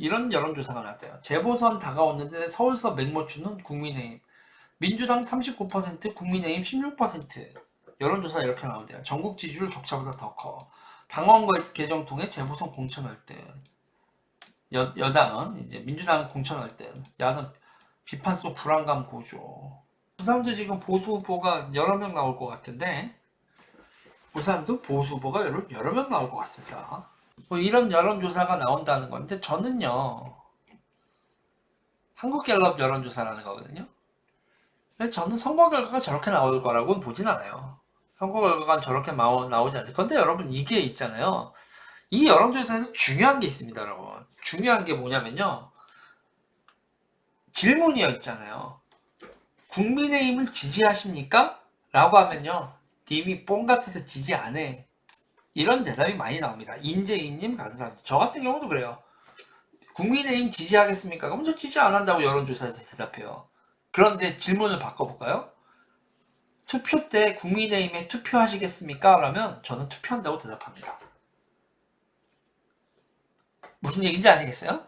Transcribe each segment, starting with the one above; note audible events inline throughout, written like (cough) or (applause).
이런 여론조사가 나왔대요. 재보선 다가오는데 서울서 맹모추는 국민의힘, 민주당 39%, 국민의힘 16%. 여론조사 이렇게 나온대요. 전국 지지율 격차보다 더 커. 당원과 개정 통해 재보선 공천할 때 여, 여당은 이제 민주당은 공천할 때 야당 비판 속 불안감 고조. 부산도 지금 보수 후보가 여러 명 나올 것 같은데 부산도 보수 후보가 여러, 여러 명 나올 것 같습니다. 뭐 이런 여론조사가 나온다는 건데 저는요 한국갤럽 여론조사라는 거거든요. 저는 선거 결과가 저렇게 나올 거라고는 보진 않아요. 선거 결과가 저렇게 나오, 나오지 않죠. 근데 여러분 이게 있잖아요. 이 여론조사에서 중요한 게 있습니다, 여러분. 중요한 게 뭐냐면요. 질문이어 있잖아요. 국민의힘을 지지하십니까? 라고 하면요. 님이 뽕 같아서 지지 안 해. 이런 대답이 많이 나옵니다. 인재인님 사람. 저 같은 경우도 그래요. 국민의힘 지지하겠습니까? 그럼 저 지지 안 한다고 여론조사에서 대답해요. 그런데 질문을 바꿔볼까요? 투표 때 국민의힘에 투표하시겠습니까? 라면 저는 투표한다고 대답합니다. 무슨 얘기인지 아시겠어요?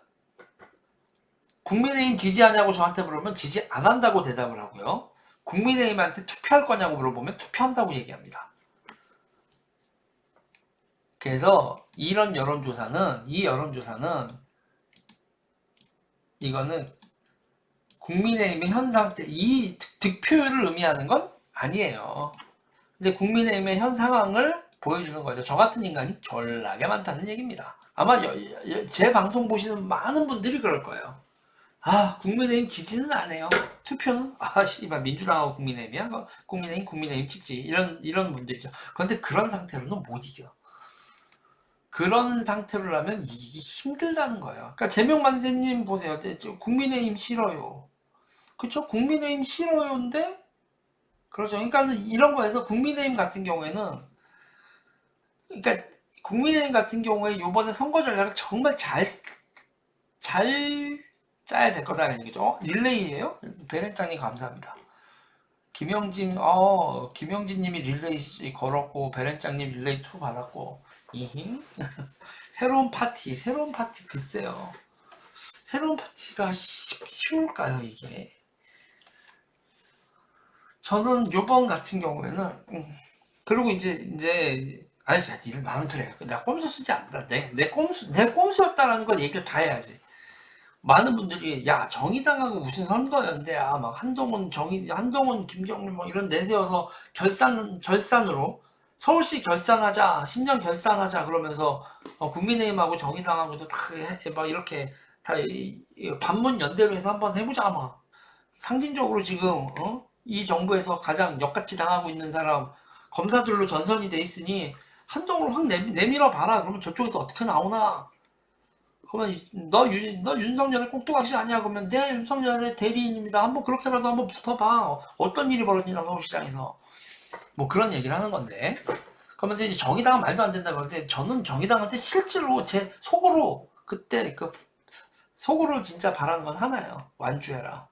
국민의힘 지지하냐고 저한테 물으면 지지 안 한다고 대답을 하고요. 국민의힘한테 투표할 거냐고 물어보면 투표한다고 얘기합니다. 그래서 이런 여론조사는 이 여론조사는 이거는 국민의힘의 현 상태 이 득표율을 의미하는 건 아니에요. 근데 국민의힘의 현 상황을 보여주는 거죠. 저 같은 인간이 졸라게 많다는 얘기입니다. 아마 여- 여- 제 방송 보시는 많은 분들이 그럴 거예요. 아, 국민의힘 지지는 안 해요. 투표는 아, 씨발 민주당하고 국민의힘이야. 그 국민의힘 국민의힘 찍지. 이런 이런 분들이죠. 그런데 그런 상태로는 못 이겨. 그런 상태로라면 이기기 힘들다는 거예요. 그러니까 재명 만세님 보세요. 네, 저 국민의힘 싫어요. 그쵸? 국민의힘 싫어요인데 그렇죠. 그러니까는 이런 거에서 국민의힘 같은 경우에는 그러니까 국민의힘 같은 경우에 이번에 선거 전략을 정말 잘 잘 짜야 될 거다 라는 얘기죠. 어? 릴레이예요? 베렌장님 감사합니다. 김영진, 어, 김영진님이 릴레이 걸었고 베렌장님 릴레이 2 받았고 이힘 (laughs) 새로운 파티, 새로운 파티 글쎄요. 새로운 파티가 쉬- 쉬울까요 이게? 저는 요번 같은 경우에는 음, 그리고 이제 이제 아니 야, 니를 말은 그래. 내가 꼼수 쓰지 않는다. 내, 내 꼼수 내 꼼수였다라는 건 얘기를 다 해야지. 많은 분들이 야 정의당하고 무슨 선거였는데야 막 한동훈 정의 한동훈 김정일 뭐 이런 내세워서 결산 결산으로 서울시 결산하자 10년 결산하자 그러면서 어, 국민의힘하고 정의당하고도 다 막 이렇게 다 이- 이 반문 연대로 해서 한번 해보자 막 상징적으로 지금 어? 이 정부에서 가장 역같이 당하고 있는 사람 검사들로 전선이 돼 있으니 한동훈을 확 내, 내밀어 봐라 그러면 저쪽에서 어떻게 나오나 그러면 이- 너, 윤, 너 윤석열의 꼭두각시 아니야? 그러면 네 윤석열의 대리인입니다. 한번 그렇게라도 한번 붙어봐. 어떤 일이 벌어지나 서울시장에서. 뭐 그런 얘기를 하는 건데. 그러면서 이제 정의당은 말도 안 된다 그러는데 저는 정의당한테 실제로 제 속으로 그때 그 속으로 진짜 바라는 건 하나예요. 완주해라.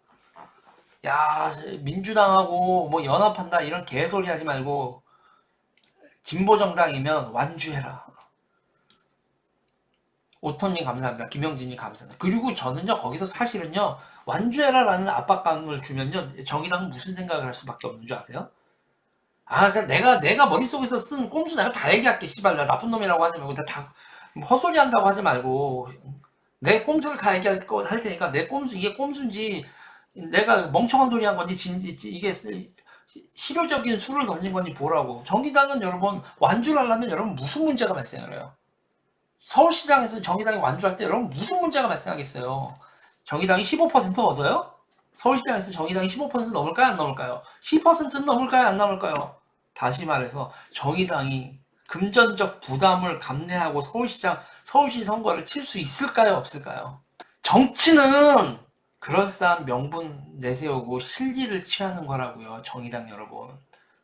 야 민주당하고 뭐 연합한다 이런 개소리 하지 말고 진보 정당이면 완주해라. 오토님 감사합니다. 김영진님 감사합니다. 그리고 저는요 거기서 사실은요 완주해라라는 압박감을 주면요 정의당은 무슨 생각을 할 수밖에 없는 줄 아세요? 아 그러니까 내가 내가 머릿속에서 쓴 꼼수 내가 다 얘기할게 씨발 나 나쁜 놈이라고 하지 말고 다 헛소리 한다고 하지 말고 내 꼼수를 다 얘기할 거 할 테니까 내 꼼수 이게 꼼수인지 내가 멍청한 소리 한 건지 진지 이게 쓰- 실효적인 수를 던진 건지 보라고 정의당은 여러분 완주를 하려면 여러분 무슨 문제가 발생을 해요? 서울시장에서 정의당이 완주할 때 여러분 무슨 문제가 발생하겠어요? 정의당이 15% 얻어요? 서울시장에서 정의당이 15% 넘을까요? 안 넘을까요? 10%는 넘을까요? 안 넘을까요? 다시 말해서 정의당이 금전적 부담을 감내하고 서울시장, 서울시 선거를 칠 수 있을까요? 없을까요? 정치는 그럴싸한 명분 내세우고 실리를 취하는 거라고요. 정의당 여러분.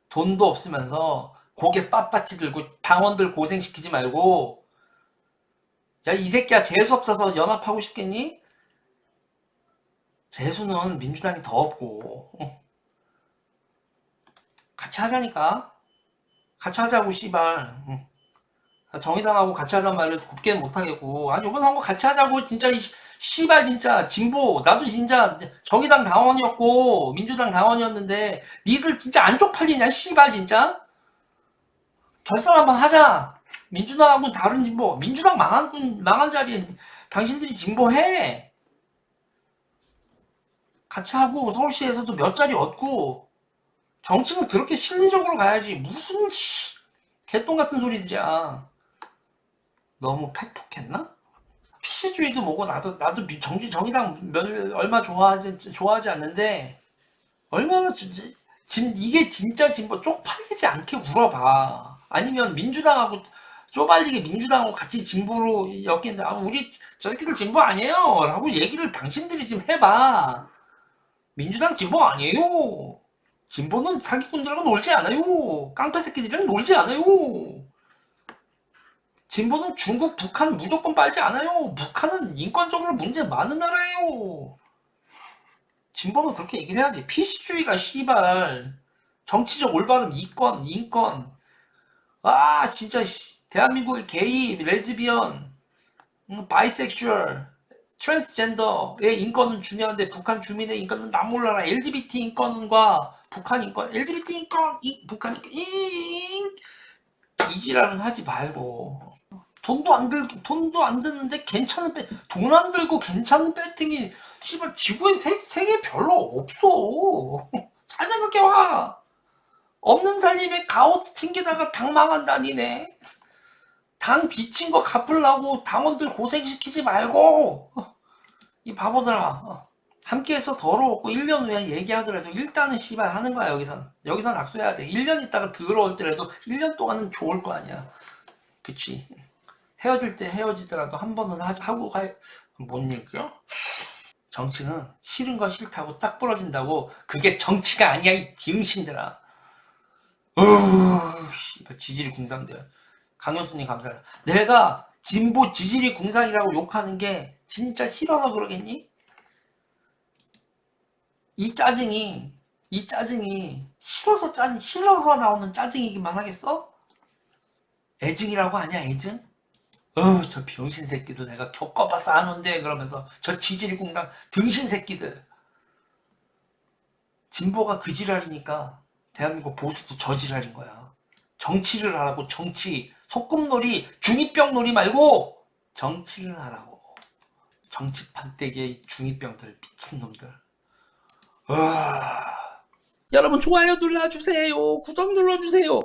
돈도 없으면서 고개 빳빳이 들고 당원들 고생시키지 말고 야, 이 새끼야, 재수 없어서 연합하고 싶겠니? 재수는 민주당이 더 없고. 같이 하자니까. 같이 하자고, 씨발. 응. 정의당하고 같이 하단 말을 곱게 못하겠고. 아니, 이번 선거 같이 하자고, 진짜, 이, 씨발 진짜 진보 나도 진짜 정의당 당원이었고 민주당 당원이었는데 니들 진짜 안 쪽팔리냐 씨발 진짜 결선 한번 하자 민주당하고 다른 진보 민주당 망한 분- 망한 자리에 당신들이 진보해 같이 하고 서울시에서도 몇 자리 얻고 정치는 그렇게 실리적으로 가야지. 무슨 씨, 개똥 같은 소리들이야. 너무 팩폭했나? PC주의도 뭐고 나도 나도 미- 정치 정의당 몇, 얼마 좋아하지 좋아하지 않는데 얼마나 진짜 진 이게 진짜 진보 쪽팔리지 않게 물어봐. 아니면 민주당하고 쪼발리게 민주당하고 같이 진보로 엮이는데 아 우리 저 새끼들 진보 아니에요라고 얘기를 당신들이 좀 해봐. 민주당 진보 아니에요 진보는 사기꾼들하고 놀지 않아요 깡패 새끼들이랑 놀지 않아요 진보는 중국, 북한 무조건 빨지 않아요. 북한은 인권적으로 문제 많은 나라예요. 진보는 그렇게 얘기를 해야지. 피시주의가 씨발 정치적 올바름, 이권, 인권. 아 진짜 씨, 대한민국의 게이, 레즈비언, 음, 바이섹슈얼, 트랜스젠더의 인권은 중요한데 북한 주민의 인권은 남 몰라라. LGBT 인권과 북한 인권, LGBT 인권, 이, 북한 인권, 이, 이 지랄은 하지 말고. 돈도 안 들고 돈도 안 드는데 괜찮은 돈안 들고 괜찮은 배팅이 씨발 지구에 세, 세계 별로 없어 (laughs) 잘 생각해봐 없는 살림에 가오스 튕기다가 당 망한다니네 당 빚진 거 갚으려고 당원들 고생시키지 말고 이 바보들아 함께해서 더러웠고 1년 후에 얘기하더라도 일단은 씨발 하는 거야 여기선. 여기선 악수해야 돼. 1년 있다가 더러울 때라도 1년 동안은 좋을 거 아니야. 그치? 헤어질 때 헤어지더라도 한 번은 하, 하고 가, 뭔 얘기야? 정치는 싫은 거 싫다고 딱 부러진다고 그게 정치가 아니야 이 비응신들아. 어우 씨발 지질이 궁상들 강효수님 감사해요 내가 진보 지질이 궁상이라고 욕하는 게 진짜 싫어서 그러겠니? 이 짜증이 이 짜증이 싫어서 짜 싫어서 나오는 짜증이기만 하겠어? 애증이라고 하냐 애증? 어우 저 병신 새끼들 내가 겪어봐서 아는데 그러면서 저 지질공당 등신 새끼들 진보가 그 지랄이니까 대한민국 보수도 저 지랄인 거야 정치를 하라고 정치 소꿉놀이 중이병놀이 말고 정치를 하라고. 정치판 떼기의 중이병들 미친놈들. 으아. 여러분 좋아요 눌러주세요. 구독 눌러주세요